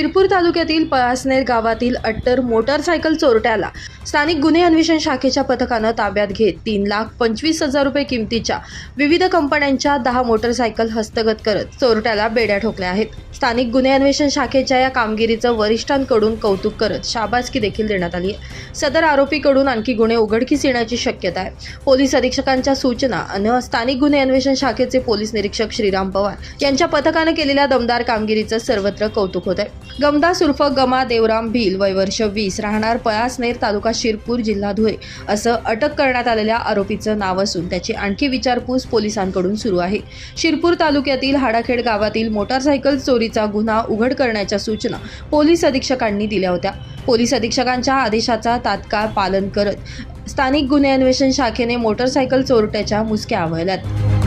शिरपूर तालुक्यातील पळासनेर गावातील अट्टर मोटारसायकल चोरट्याला स्थानिक गुन्हे अन्वेषण शाखेच्या पथकानं ताब्यात घेत तीन लाख पंचवीस हजार रुपये किमतीच्या विविध कंपन्यांच्या दहा मोटारसायकल हस्तगत करत चोरट्याला बेड्या ठोकल्या आहेत. स्थानिक गुन्हे अन्वेषण शाखेच्या या कामगिरीचं वरिष्ठांकडून कौतुक करत शाबासकी देखील देण्यात आली आहे. सदर आरोपीकडून आणखी गुन्हे उघडकीस येण्याची शक्यता आहे. पोलीस अधीक्षकांच्या सूचना अन स्थानिक गुन्हे अन्वेषण शाखेचे पोलीस निरीक्षक श्रीराम पवार यांच्या पथकानं केलेल्या दमदार कामगिरीचं सर्वत्र कौतुक होत आहे. गमदास उर्फ गमा देवराम भिल वय वर्ष वीस राहणार पळासनेर तालुका शिरपूर जिल्हा धुळे असं अटक करण्यात आलेल्या आरोपीचं नाव असून त्याची आणखी विचारपूस पोलिसांकडून सुरू आहे. शिरपूर तालुक्यातील हाडाखेड गावातील मोटारसायकल चोरीचा गुन्हा उघड करण्याच्या सूचना पोलीस अधीक्षकांनी दिल्या होत्या. पोलीस अधीक्षकांच्या आदेशाचा तात्काळ पालन करत स्थानिक गुन्हे अन्वेषण शाखेने मोटारसायकल चोरट्याच्या मुसक्या आवळल्यात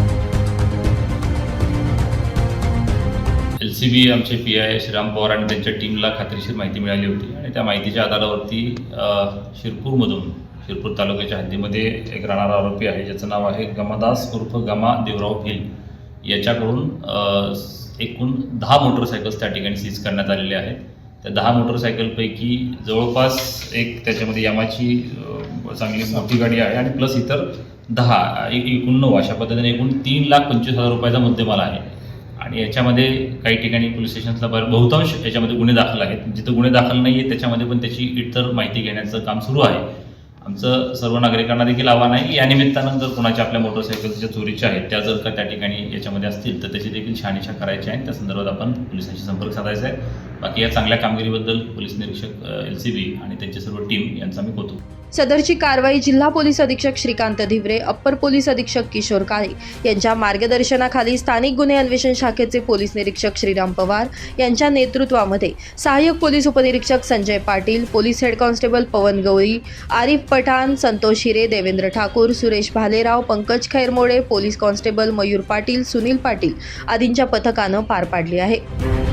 सी बी आमचे पी आय श्रीराम पवार आणि त्यांच्या टीमला खात्रीशीर माहिती मिळाली होती. आणि त्या माहितीच्या आधारावरती शिरपूरमधून शिरपूर तालुक्याच्या हद्दीमध्ये एक राहणारा आरोपी आहे ज्याचं नाव आहे गमादास उर्फ गमा देवराव भिल. याच्याकडून एकूण दहा मोटरसायकल्स त्या ठिकाणी सीज करण्यात आलेल्या आहेत. त्या दहा मोटरसायकलपैकी जवळपास एक त्याच्यामध्ये यामाची चांगली मोठी गाडी आहे आणि प्लस इतर दहा एक एकूण नऊ अशा पद्धतीने एकूण तीन लाख पंचवीस हजार रुपयाचा मुद्देमाल आहे. आणि याच्यामध्ये काही ठिकाणी पोलीस स्टेशनला बर बहुतांश याच्यामध्ये गुन्हे दाखल आहेत. जिथं गुन्हे दाखल नाही आहेत त्याच्यामध्ये पण त्याची इतर माहिती घेण्याचं काम सुरू आहे. आमचं सर्व नागरिकांना देखील आव्हान आहे. की या निमित्तानं जर कोणाच्या आपल्या मोटरसायकलच्या ज्या चोरीच्या आहेत त्या जर का त्या ठिकाणी याच्यामध्ये असतील तर त्याची देखील शहानिशा करायची आहे त्या संदर्भात आपण पोलिसांशी संपर्क साधायचा आहे. बाकी या चांगल्या कामगिरीबद्दल पोलीस निरीक्षक एल सी बी आणि त्यांची सर्व टीम यांचा मी कौतुक सदरची कारवाई जिल्हा पोलीस अधीक्षक श्रीकांत धिवरे अप्पर पोलीस अधीक्षक किशोर काळे यांच्या मार्गदर्शनाखाली स्थानिक गुन्हे अन्वेषण शाखेचे पोलीस निरीक्षक श्रीराम पवार यांच्या नेतृत्वामध्ये सहाय्यक पोलीस उपनिरीक्षक Sanjay Patil police head constable Pawan Gawali Arif Pathan Santosh Hire Devendra Thakur Suresh Bhalerao Pankaj Khairmode police constable Mayur Patil Sunil Patil आदींच्या पथकानं पार पाडली आहे.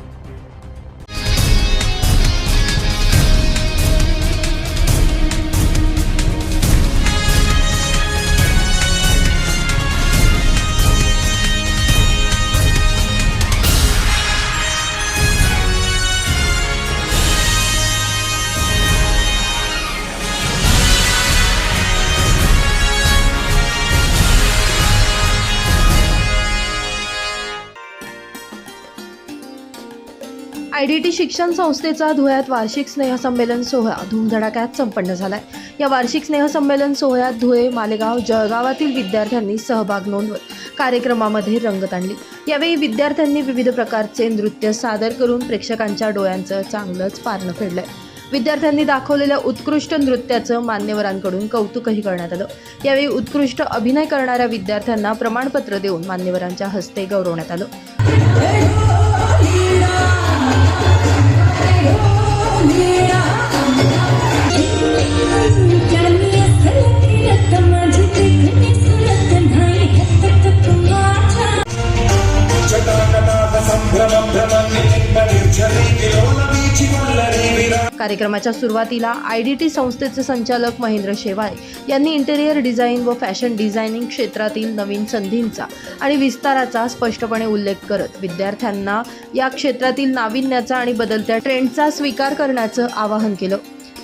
I D T शिक्षण संस्थेचा धुळ्यात वार्षिक स्नेहसंमेलन सोहळा धूमधडाक्यात संपन्न झालाय. या वार्षिक स्नेहसंमेलन सोहळ्यात धुळे मालेगाव जळगावातील विद्यार्थ्यांनी सहभाग नोंदवत कार्यक्रमामध्ये रंगत आणली यावेळी विद्यार्थ्यांनी विविध प्रकारचे नृत्य सादर करून प्रेक्षकांच्या डोळ्यांचं चांगलंच पारणं फेडलंय. विद्यार्थ्यांनी दाखवलेल्या उत्कृष्ट नृत्याचं मान्यवरांकडून कौतुकही करण्यात आलं. यावेळी उत्कृष्ट अभिनय करणाऱ्या विद्यार्थ्यांना प्रमाणपत्र देऊन मान्यवरांच्या हस्ते गौरवण्यात आलं. Holy कार्यक्रमाच्या सुरुवातीला आय डी टी संस्थेचे संचालक महेंद्र शेवाळे यांनी इंटेरियर डिझाईन व फॅशन डिझायनिंग क्षेत्रातील नवीन संधींचा आणि विस्ताराचा स्पष्टपणे उल्लेख करत विद्यार्थ्यांना या क्षेत्रातील नाविन्याचा आणि बदलत्या ट्रेंडचा स्वीकार करण्याचं आवाहन केलं.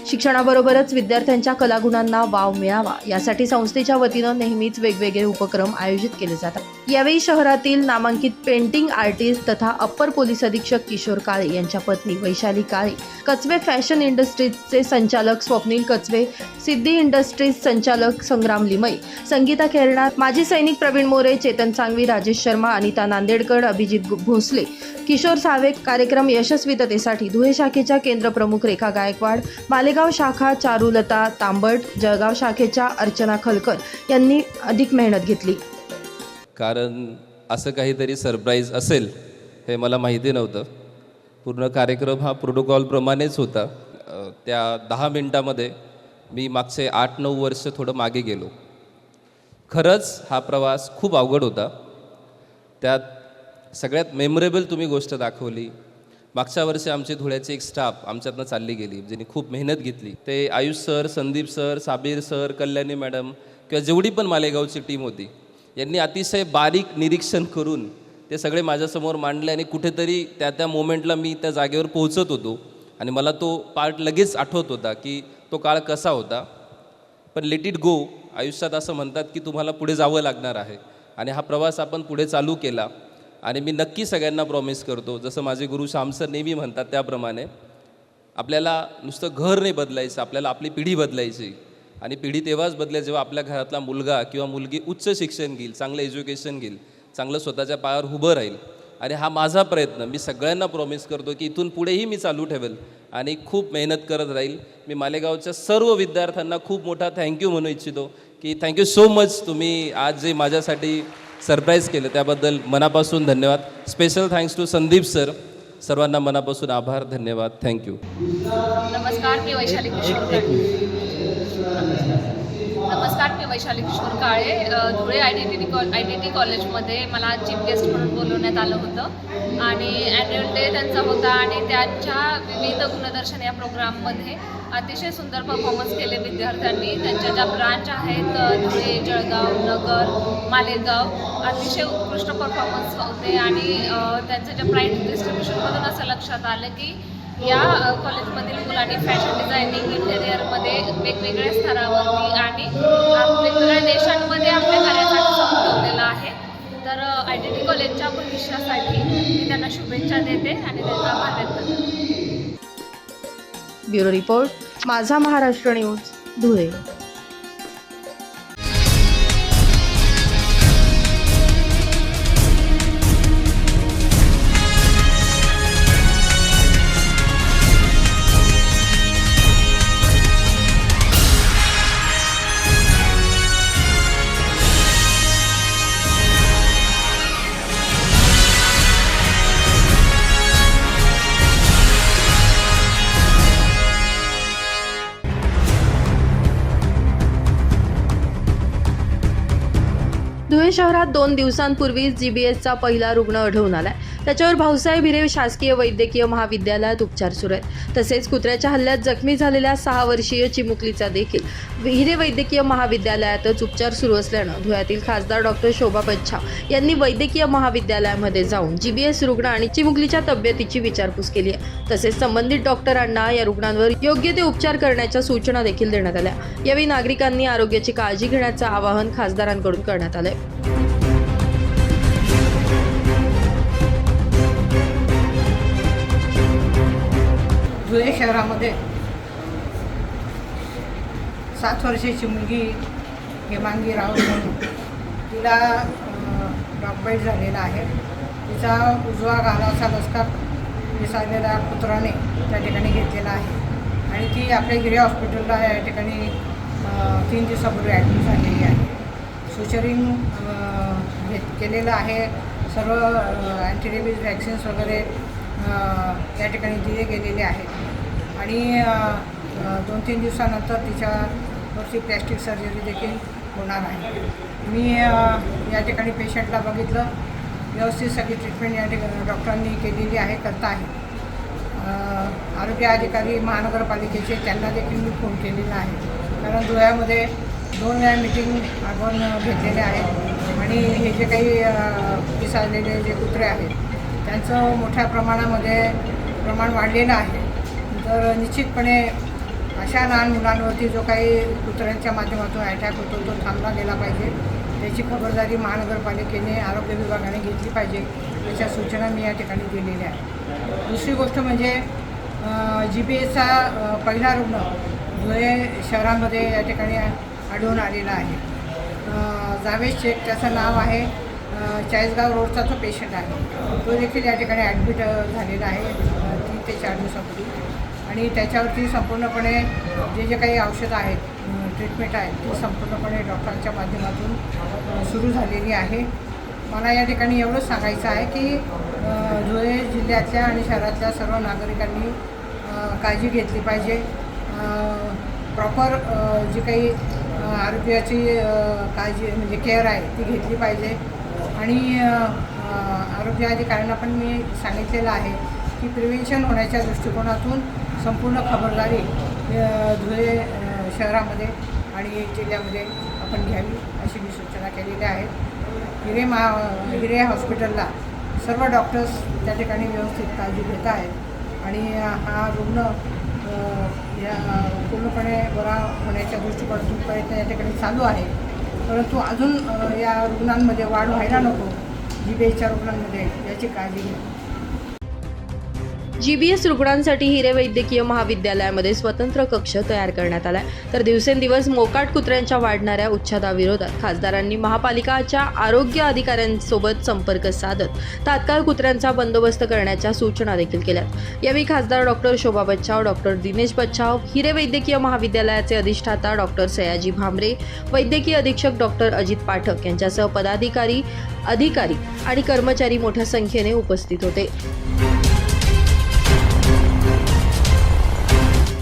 शिक्षणाबरोबरच विद्यार्थ्यांच्या कलागुणांना वाव मिळावा. यासाठी संस्थेच्या वतीनं नेहमीच वेगवेगळे उपक्रम आयोजित केले जातात. यावेळी शहरातील नामांकित पेंटिंग आर्टिस्ट तथा अप्पर पोलीस अधीक्षक किशोर काळे यांच्या पत्नी वैशाली काळे कचवे फॅशन इंडस्ट्रीजचे संचालक स्वप्नील कचवे सिद्धी इंडस्ट्रीज संचालक संग्राम लिमई संगीता खेरणार माजी सैनिक प्रवीण मोरे चेतन सांगवी राजेश शर्मा अनिता नांदेडकर अभिजित भोसले किशोर सावे कार्यक्रम यशस्वीततेसाठी धुळे शाखेच्या केंद्र प्रमुख रेखा गायकवाड मालेगाव जळगाव शाखा चारुलता तांबट जळगाव शाखेच्या अर्चना खलकर यांनी अधिक मेहनत घेतली. कारण असं काहीतरी सरप्राईज असेल हे मला माहिती नव्हतं. पूर्ण कार्यक्रम हा प्रोटोकॉलप्रमाणेच होता. त्या दहा मिनटामध्ये मी मागचे आठ नऊ वर्ष थोडं मागे गेलो. खरंच हा प्रवास खूप अवघड होता. त्यात सगळ्यात मेमोरेबल तुम्ही गोष्ट दाखवली. मागच्या वर्षी आमचे धुळ्याचे एक स्टाफ आमच्यातनं चालली गेली ज्यांनी खूप मेहनत घेतली. ते Ayush sir Sandeep sir Sabir sir Kalyani madam किंवा जेवढी पण मालेगावची टीम होती यांनी अतिशय बारीक निरीक्षण करून ते सगळे माझ्यासमोर मांडले आणि कुठेतरी त्या त्या मोमेंटला मी त्या जागेवर पोहोचत होतो. आणि मला तो पार्ट लगेच आठवत होता की तो काळ कसा होता. पण लेट इट गो आयुष्यात असं म्हणतात की तुम्हाला पुढे जावं लागणार आहे. आणि हा प्रवास आपण पुढे चालू केला. आणि मी नक्की सगळ्यांना प्रॉमिस करतो जसं माझे गुरु श्यामसर नेहमी म्हणतात त्याप्रमाणे आपल्याला नुसतं घर नाही बदलायचं आपल्याला आपली पिढी बदलायची. आणि पिढी तेव्हाच बदलाय जेव्हा आपल्या घरातला मुलगा किंवा मुलगी उच्च शिक्षण घेईल चांगलं एज्युकेशन घेईल चांगलं स्वतःच्या पायावर उभं राहील. आणि हा माझा प्रयत्न मी सगळ्यांना प्रॉमिस करतो की इथून पुढेही मी चालू ठेवेल आणि खूप मेहनत करत राहील. मी मालेगावच्या सर्व विद्यार्थ्यांना खूप मोठा थँक्यू म्हणू इच्छितो की थँक्यू सो मच तुम्ही आज जे माझ्यासाठी सरप्राईज केलं. त्याबद्दल मनापासून धन्यवाद. Special thanks to Sandeep sir सर्वांना मनापासून आभार धन्यवाद. थँक्यू नमस्कार मी वैशाली किशोर. नमस्कार मी Vaishali Kishor Kale. Dhule I T T कॉ आय टी टी कॉलेजमध्ये मला चीफ गेस्ट म्हणून बोलवण्यात आलं होतं. आणि ॲन्युअल डे त्यांचा होता आणि त्यांच्या विविध गुणदर्शन या प्रोग्राममध्ये अतिशय सुंदर परफॉर्मन्स केले विद्यार्थ्यांनी. त्यांच्या ज्या ब्रांच आहेत धुळे जळगाव नगर मालेगाव अतिशय उत्कृष्ट परफॉर्मन्स होते. आणि त्यांचं ज्या प्राईज डिस्ट्रीब्युशनमधून असं लक्षात आलं की या कॉलेजमधील मुलांनी फॅशन डिझायनिंग इंटेरियरमध्ये वेगवेगळ्या स्तरावरती आणि वेगवेगळ्या देशांमध्ये आपल्या कार्यासाठी संपवलेलं आहे. तर आय टी टी कॉलेजच्या भविष्यासाठी मी त्यांना शुभेच्छा देते आणि त्यांचा आभार bureau report Majha Maharashtra news Dhule. शहरात दोन दिवसांपूर्वीच जी बी एसचा पहिला रुग्ण आढळून आलाय. त्याच्यावर भाऊसाहेब हिरे शासकीय वैद्यकीय महाविद्यालयात उपचार सुरू आहेत. तसेच कुत्र्याच्या हल्ल्यात जखमी झालेल्या सहा वर्षीय चिमुकलीचा देखील. हिरे वैद्यकीय महाविद्यालयातच उपचार सुरू असल्यानं धुळ्यातील खासदार डॉक्टर शोभा बच्छा यांनी वैद्यकीय महाविद्यालयामध्ये जाऊन जी बी एस रुग्ण आणि चिमुकलीच्या तब्येतीची विचारपूस केली आहे. तसेच संबंधित डॉक्टरांना या रुग्णांवर योग्य ते उपचार करण्याच्या सूचना देखील देण्यात आल्या. यावेळी नागरिकांनी आरोग्याची काळजी घेण्याचं आवाहन खासदारांकडून करण्यात आलंय. धुळे शहरामध्ये सात वर्षाची मुलगी हेमांगी राऊत म्हणून तिला डॉकबाईट झालेला आहे. तिचा उजवा गालाचा लसका विसारलेल्या कुत्राने त्या ठिकाणी घेतलेला आहे. आणि ती आपल्या गिरे हॉस्पिटलला या ठिकाणी तीन दिवसापूर्वी ॲडमिट झालेली आहे. सुचरिंग घेत केलेलं आहे. सर्व अँटीरेबीज वॅक्सिन्स वगैरे या ठिकाणी दिले गेलेले आहेत. आणि दोन तीन दिवसानंतर तिच्यावरची प्लॅस्टिक सर्जरी देखील होणार आहे. मी या ठिकाणी पेशंटला बघितलं. व्यवस्थित सगळी ट्रीटमेंट या ठिकाणी डॉक्टरांनी केलेली आहे करता आहे. आरोग्य अधिकारी महानगरपालिकेचे त्यांना देखील मी फोन केलेला आहे. कारण धुळ्यामध्ये दोन वेळा मिटिंग आपण घेतलेले आहेत. आणि हे जे काही पिसाळलेले जे कुत्रे आहेत त्यांचं मोठ्या प्रमाणामध्ये प्रमाण वाढलेलं आहे. तर निश्चितपणे अशा लहान मुलांवरती जो काही कुत्र्यांच्या माध्यमातून अटॅक होतो तो थांबला गेला पाहिजे. त्याची खबरदारी महानगरपालिकेने आरोग्य विभागाने घेतली पाहिजे याच्या सूचना मी या ठिकाणी दिलेल्या आहेत. दुसरी गोष्ट म्हणजे जी बी एचा पहिला रुग्ण धुळे शहरामध्ये या ठिकाणी आढळून आलेला आहे. जावेद शेख त्याचं नाव आहे. चाळीसगाव रोडचा तो पेशंट आहे. तो देखील या ठिकाणी ॲडमिट झालेला आहे तीन ते चार दिवसापूर्वी. आणि त्याच्यावरती संपूर्णपणे जे जे काही औषधं आहेत ट्रीटमेंट आहे ती संपूर्णपणे डॉक्टरांच्या माध्यमातून सुरू झालेली आहे. मला या ठिकाणी एवढंच सांगायचं आहे की धुळे जिल्ह्यातल्या आणि शहरातल्या सर्व नागरिकांनी काळजी घेतली पाहिजे. प्रॉपर जी काही आरोग्याची काळजी म्हणजे केअर आहे ती घेतली पाहिजे. आणि आरोग्य अधिकाऱ्यांना पण मी सांगितलेलं आहे की प्रिव्हेन्शन होण्याच्या दृष्टिकोनातून संपूर्ण खबरदारी धुळे शहरामध्ये आणि जिल्ह्यामध्ये आपण घ्यावी अशी मी सूचना केलेल्या आहेत हिरे महा हिरे हॉस्पिटलला सर्व डॉक्टर्स त्या ठिकाणी व्यवस्थित काळजी घेत आहेत आणि हा रुग्ण या पूर्णपणे बरा होण्याच्या दृष्टिकोनातून प्रयत्न या ठिकाणी चालू आहे. परंतु अजून या रुग्णांमध्ये वाढ व्हायला नको जी बेच्या रुग्णांमध्ये याची काळजी घ्या. जीबीएस रुग्णांसाठी हिरे वैद्यकीय महाविद्यालयामध्ये स्वतंत्र कक्ष तयार करण्यात आलाय. तर दिवसेंदिवस मोकाट कुत्र्यांच्या वाढणाऱ्या उच्छादाविरोधात खासदारांनी महापालिकाच्या आरोग्य अधिकाऱ्यांसोबत संपर्क साधत तात्काळ कुत्र्यांचा बंदोबस्त करण्याच्या सूचना देखील केल्यात. यावेळी खासदार डॉक्टर शोभा बच्चाव डॉक्टर दिनेश बच्चाव हिरे वैद्यकीय महाविद्यालयाचे अधिष्ठाता डॉक्टर सयाजी भामरे वैद्यकीय अधीक्षक डॉक्टर अजित पाठक यांच्यासह पदाधिकारी अधिकारी आणि कर्मचारी मोठ्या संख्येने उपस्थित होते.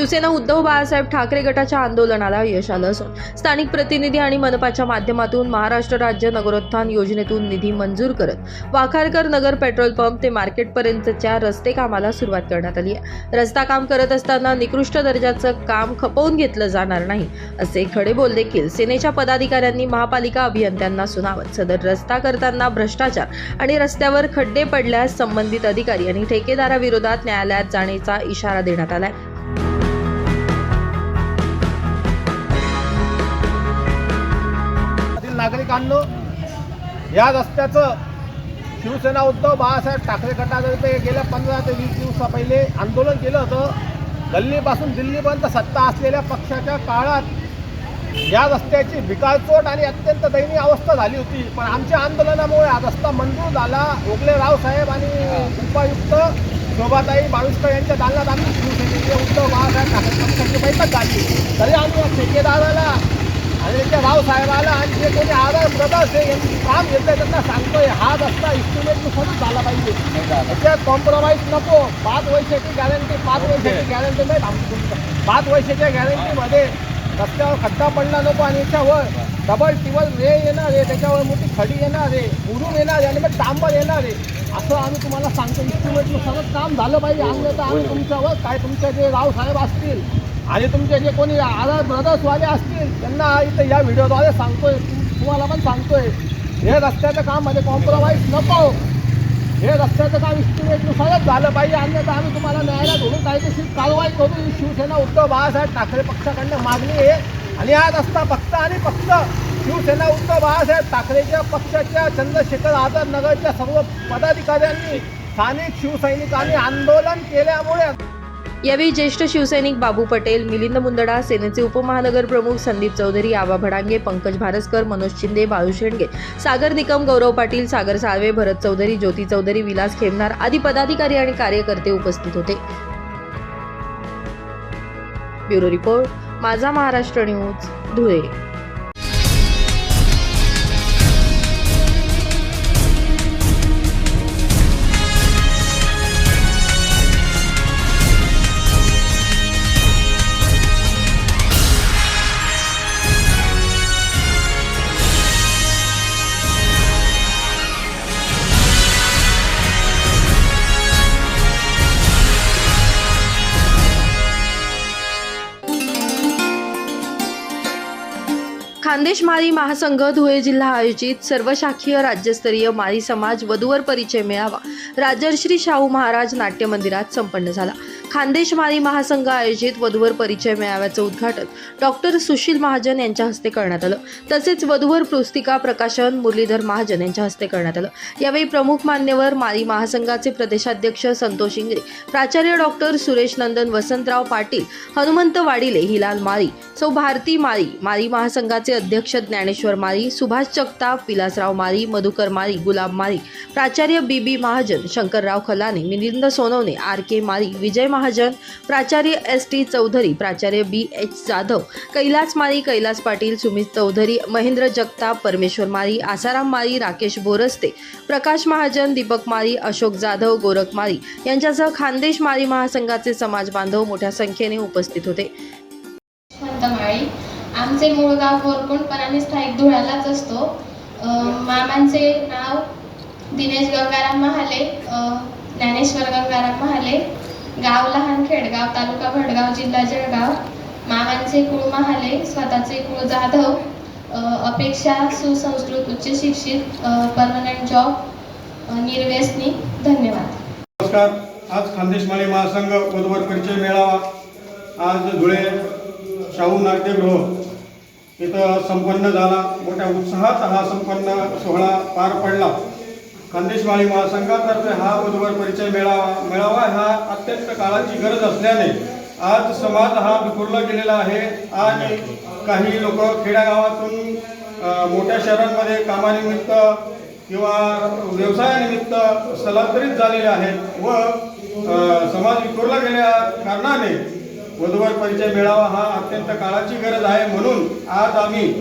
Shivsena Uddhav Balasaheb Thackeray गटाच्या आंदोलनाला यश आलं असून स्थानिक प्रतिनिधी आणि मनपाच्या माध्यमातून महाराष्ट्र राज्य नगरोत्थान योजनेतून निधी मंजूर करत वाखारकर नगर पेट्रोल पंप ते मार्केटपर्यंतच्या रस्ते कामाला सुरुवात करण्यात आली आहे. रस्ता काम करत असताना निकृष्ट दर्जाचं काम खपवून घेतलं जाणार नाही असे खडेबोल देखील सेनेच्या पदाधिकाऱ्यांनी महापालिका अभियंत्यांना सुनावत. सदर रस्ता करताना भ्रष्टाचार आणि रस्त्यावर खड्डे पडल्यास संबंधित अधिकारी आणि ठेकेदाराविरोधात न्यायालयात जाण्याचा इशारा देण्यात आलाय. नागरिकांनो या रस्त्याचं शिवसेना उद्धव बाळासाहेब ठाकरे गटातर्फे गेल्या पंधरा ते वीस दिवसा पहिले आंदोलन केलं होतं. गल्लीपासून दिल्लीपर्यंत सत्ता असलेल्या पक्षाच्या काळात या रस्त्याची भिकारचोट आणि अत्यंत दयनीय अवस्था झाली होती. पण आमच्या आंदोलनामुळे हा रस्ता मंजूर झाला. ओगले रावसाहेब आणि उपायुक्त शोभाताई बाविस्कर यांच्या दालनात आम्ही शिवसेनेचे उद्धव बाळासाहेब ठाकरे पक्षाची बैठक झाली. तरी आम्ही या ठेकेदाराला आणि त्याच्या रावसाहेबाला आणि जे कोणी आधार ब्रदर्स आहे यांनी काम घेतलंय त्यांना सांगतोय हा रस्ता इस्टिमेट नुसारच झाला पाहिजे. त्याच्यात कॉम्प्रोमाइज नको. पाच वर्षाची गॅरंटी पाच वर्षाची गॅरंटी नाही तुमचं पाच वर्षाच्या गॅरंटीमध्ये रस्त्यावर खड्डा पडला नको आणि याच्यावर डबल टिबल रे येणार आहे त्याच्यावर मोठी खडी येणार आहे मुरुम येणार आहे आणि मग डांबर येणार आहे. असं आम्ही तुम्हाला सांगतो. इस्टिमेटनुसारच काम झालं पाहिजे. आम्ही तर आम्ही तुमच्यावर काय तुमचे जे रावसाहेब असतील आणि तुमचे जे कोणी आधार ब्रदर्सवाले असतील त्यांना इथं या व्हिडिओद्वारे सांगतोय. तुम्हाला पण सांगतोय. हे रस्त्याचं काम म्हणजे मध्ये कॉम्प्रोमाइज नको. हे रस्त्याचं काम इस्टिमेटनुसारच झालं पाहिजे. अन्यथा आम्ही तुम्हाला न्यायालयात धरून कायदेशीर कारवाई करू. ही शिवसेना उद्धव बाळासाहेब ठाकरे पक्षाकडनं मागणी आहे. आणि हा रस्ता फक्त आणि फक्त शिवसेना उद्धव बाळासाहेब ठाकरेच्या पक्षाच्या चंद्रशेखर आझाद नगरच्या सर्व पदाधिकाऱ्यांनी स्थानिक शिवसैनिकांनी आंदोलन केल्यामुळे यावेळी ज्येष्ठ शिवसैनिक बाबू पटेल मिलिंद मुंदडा सेनेचे उपमहानगर प्रमुख संदीप चौधरी आबा भडांगे पंकज भारसकर मनोज शिंदे बाळू शेंडगे सागर निकम गौरव पाटील सागर साळवे भरत चौधरी ज्योती चौधरी विलास खेमनार आदी पदाधिकारी आणि कार्यकर्ते उपस्थित होते. Bureau report Majha Maharashtra news Dhule. Khandesh Mali Mahasangh Dhule जिल्हा आयोजित सर्वशाखीय राज्यस्तरीय माळी समाज वधूवर परिचय मेळावा. राजर्षी शाहू महाराज नाट्य मंदिरात संपन्न झाला. खानदेशमारी महासंघ आयोजित वधूवर परिचय मेळाव्याचं उद्घाटन डॉक्टर सुशील महाजन यांच्या हस्ते करण्यात आलं. तसेच वधूवर पुस्तिका प्रकाशन मुरलीधर महाजन यांच्या हस्ते करण्यात आलं. यावेळी प्रमुख मान्यवर मारी महासंघाचे प्रदेशाध्यक्ष संतोष इंगरे प्राचार्य डॉक्टर सुरेश नंदन वसंतराव पाटील हनुमंत वाडिले हिलाल मारी सौ भारती मारी मारी महासंघाचे अध्यक्ष ज्ञानेश्वर मारी सुभाष जगताप विलासराव मारी मधुकर मारी गुलाब मारी प्राचार्य बी B Mahajan Shankarrao Khalane Milind Sonawane R K Mari Vijay Mahajan प्राचार्य एस टी चौधरी प्राचार्य बी एच जाधव कैलास माळी कैलास पाटील सुमित चौधरी महेंद्र जगताप परमेश्वर माळी आसाराम माळी राकेश बोरस्ते प्रकाश महाजन दीपक माळी अशोक जाधव गोरख माळी यांच्यासह खानदेश माळी महासंघाचे समाज बांधव मोठ्या संख्येने उपस्थित होते. आमचे मूळ गाव कोरकुंड पण आम्ही स्थायिक धुळ्यालाच असतो. मामांचे नाव दिनेश गंगाराम महाले ज्ञानेश्वर गंगाराम महाले गाव लहान खेडगाव तालुका भडगाव जिल्हा जळगाव. मामांचे कुळ महाले स्वतःचे कुळ जाधव. अपेक्षा सुसंस्कृत उच्च शिक्षित परमनंट जॉब निर्व्यसनी. धन्यवाद. नमस्कार. आज खानदेशमाळी महासंघ पदवर परिचय मेळावा. आज धुळे शाहू नाट्यगृह इथं संपन्न झाला. मोठ्या उत्साहात हा संपन्न सोहळा पार पडला. खानदेशमाळी महासंघातर्फे हा वधूवर परिचय मेळावा मेळावा हा अत्यंत काळाची गरज असल्याने आज समाज हा विखुरला गेलेला आहे आणि काही लोक खेड्यागावातून मोठ्या शहरांमध्ये कामानिमित्त किंवा व्यवसायानिमित्त स्थलांतरित झालेले आहेत व समाज विखुरला गेल्या कारणाने वधूवर परिचय मेळावा हा अत्यंत काळाची गरज आहे म्हणून आज आम्ही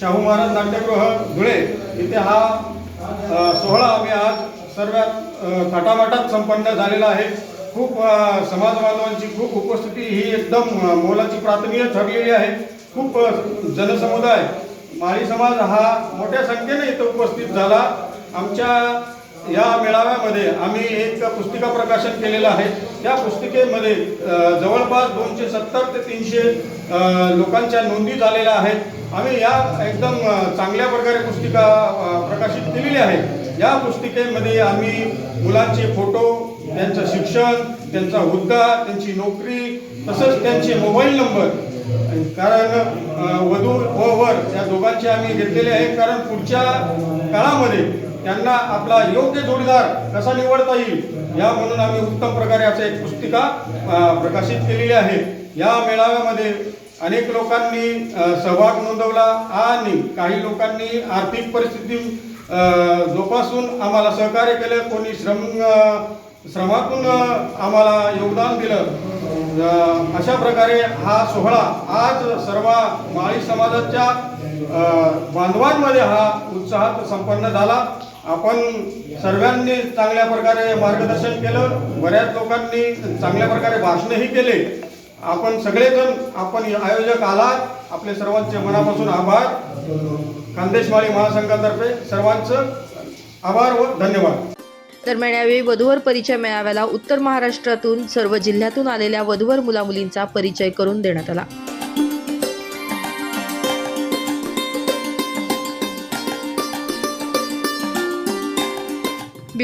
शाहू महाराज नाट्यगृह धुळे इथे हा सोहळा आम्ही आज सर्वात थाटामाटात संपन्न झालेला आहे. खूप समाज बांधवांची खूप उपस्थिती ही एकदम मोलाची प्राथमिक ठरलेली आहे. खूप जनसमुदाय माळी समाज हा मोठ्या संख्येने इथं उपस्थित झाला. आमच्या या मेळाव्यामध्ये आम्ही एक पुस्तिका प्रकाशन केलेलं आहे. त्या पुस्तिकेमध्ये जवळपास दोनशे सत्तर ते तीनशे लोकांच्या नोंदी झालेल्या आहेत. आम्ही या एकदम चांगल्या प्रकारे पुस्तिका प्रकाशित केलेली आहे. या पुस्तिकेमध्ये आम्ही मुलांचे फोटो त्यांचं शिक्षण त्यांचा हुद्दा त्यांची नोकरी तसंच त्यांचे मोबाईल नंबर. कारण वधू व वर या दोघांचे आम्ही घेतलेले आहे कारण पुढच्या काळामध्ये त्यांना आपला योग्य जोडीदार कसा निवडता येईल या म्हणून आम्ही उत्तम प्रकारे असं एक पुस्तिका प्रकाशित केलेली आहे. या मेळाव्यामध्ये अनेक लोकांनी सहभाग नोंदवला आणि काही लोकांनी आर्थिक परिस्थिती जोपासून आम्हाला सहकार्य केलं. कोणी श्रम श्रमातून आम्हाला योगदान दिलं. अशा प्रकारे हा सोहळा आज सर्व माळी समाजाच्या बांधवांमध्ये हा उत्साहात संपन्न झाला. आपण सर्वांनी चांगल्या प्रकारे मार्गदर्शन केलं बऱ्याच लोकांनी चांगल्या प्रकारे भाषणही केले. आपण सगळेजण आपण आयोजक आलात. आपले सर्वांचे मनापासून आभार. खानदेशवाडी महासंघातर्फे सर्वांचं आभार व धन्यवाद. दरम्यान यावेळी वधूवर परिचय मेळाव्याला उत्तर महाराष्ट्रातून सर्व जिल्ह्यातून आलेल्या वधूवर मुलामुलींचा परिचय करून देण्यात आला.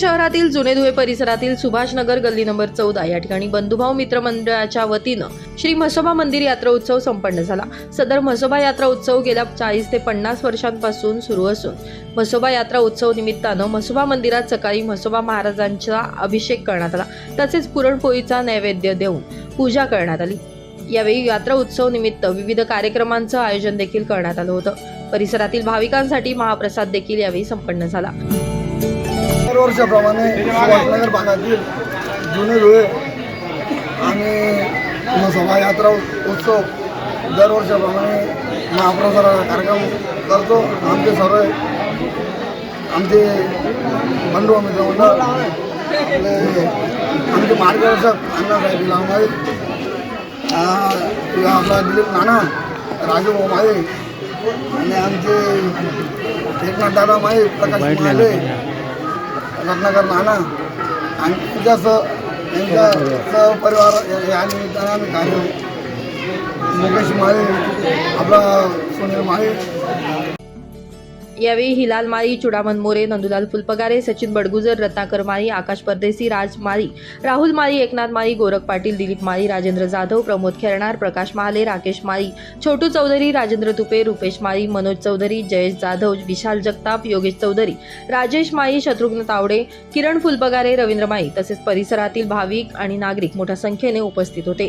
शहरातील जुने धुळे परिसरातील सुभाषनगर गल्ली नंबर चौदा या ठिकाणी बंधुभाव मित्र मंडळाच्या वतीनं श्री म्हसोबा मंदिर यात्रा उत्सव संपन्न झाला. सदर म्हसोबा यात्रा उत्सव गेल्या चाळीस ते पन्नास वर्षांपासून सुरू असून म्हसोबा यात्रा उत्सव निमित्तानं म्हसोबा मंदिरात सकाळी म्हसोबा महाराजांचा अभिषेक करण्यात आला. तसेच पुरणपोळीचा नैवेद्य देऊन पूजा करण्यात आली. यावेळी यात्रा उत्सव निमित्त विविध कार्यक्रमांचं आयोजन देखील करण्यात आलं होतं. परिसरातील भाविकांसाठी महाप्रसाद देखील यावेळी संपन्न झाला. दरवर्षाप्रमाणे सुभाषनगर भागातील जुने धुळे आणि सभा यात्रा उत्सव दरवर्षाप्रमाणे महाप्रसाराचा कार्यक्रम करतो. आमचे सर्व आमचे बंधू मित्रमंडळ आमचे मार्गदर्शक अण्णासाहेब लांबाई आपला दिलीप नाना राजूभाऊ माळे आणि आमचे एकनाथ दादा माळे प्रकाश माले रत्नाकर नाना आणि त्यांच्या स त्यांच्या सहपरिवार या- या निमित्तानं आम्ही कार्य मुकेश माळी आपला सुनील माळी. यावेळी हिलाल माळी चुडामन मोरे नंदुलाल फुलपगारे सचिन बडगुजर रत्नाकर माळी आकाश परदेसी राज माळी राहुल माळी एकनाथ माळी गोरख पाटील दिलीप माळी राजेंद्र जाधव प्रमोद खेरणार प्रकाश महाले राकेश माळी छोटू चौधरी राजेंद्र तुपे रुपेश माळी मनोज चौधरी जयेश जाधव विशाल जगताप योगेश चौधरी राजेश माळी शत्रुघ्न तावडे किरण फुलपगारे रवींद्र माळी तसेच परिसरातील भाविक आणि नागरिक मोठ्या संख्येने उपस्थित होते.